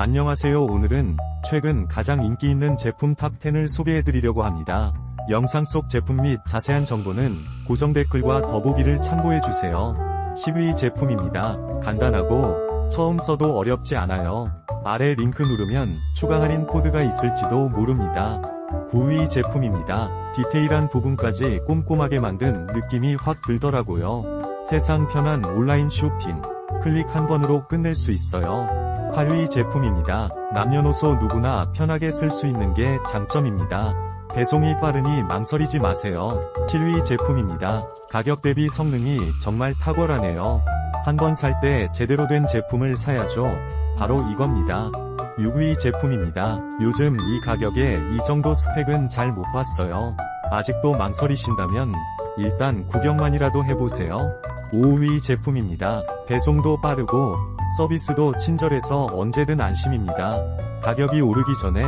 안녕하세요 오늘은 최근 가장 인기 있는 제품 탑10을 소개해드리려고 합니다. 영상 속 제품 및 자세한 정보는 고정 댓글과 더보기를 참고해주세요. 10위 제품입니다. 간단하고 처음 써도 어렵지 않아요. 아래 링크 누르면 추가 할인 코드가 있을지도 모릅니다. 9위 제품입니다. 디테일한 부분까지 꼼꼼하게 만든 느낌이 확 들더라고요. 세상 편한 온라인 쇼핑. 클릭 한 번으로 끝낼 수 있어요. 8위 제품입니다. 남녀노소 누구나 편하게 쓸 수 있는 게 장점입니다. 배송이 빠르니 망설이지 마세요. 7위 제품입니다. 가격 대비 성능이 정말 탁월하네요. 한 번 살 때 제대로 된 제품을 사야죠. 바로 이겁니다. 6위 제품입니다. 요즘 이 가격에 이 정도 스펙은 잘 못 봤어요. 아직도 망설이신다면 일단 구경만이라도 해보세요. 5위 제품입니다. 배송도 빠르고 서비스도 친절해서 언제든 안심입니다. 가격이 오르기 전에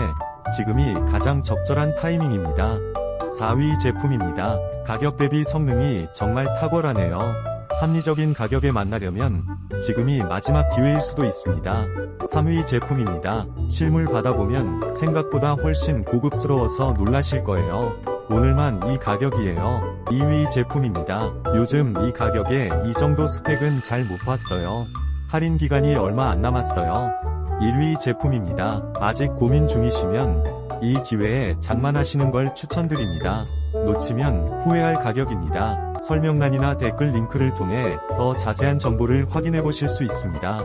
지금이 가장 적절한 타이밍입니다. 4위 제품입니다. 가격 대비 성능이 정말 탁월하네요. 합리적인 가격에 만나려면 지금이 마지막 기회일 수도 있습니다. 3위 제품입니다. 실물 받아보면 생각보다 훨씬 고급스러워서 놀라실 거예요. 오늘만 이 가격이에요. 2위 제품입니다. 요즘 이 가격에 이 정도 스펙은 잘 못 봤어요. 할인 기간이 얼마 안 남았어요. 1위 제품입니다. 아직 고민 중이시면 이 기회에 장만하시는 걸 추천드립니다. 놓치면 후회할 가격입니다. 설명란이나 댓글 링크를 통해 더 자세한 정보를 확인해 보실 수 있습니다.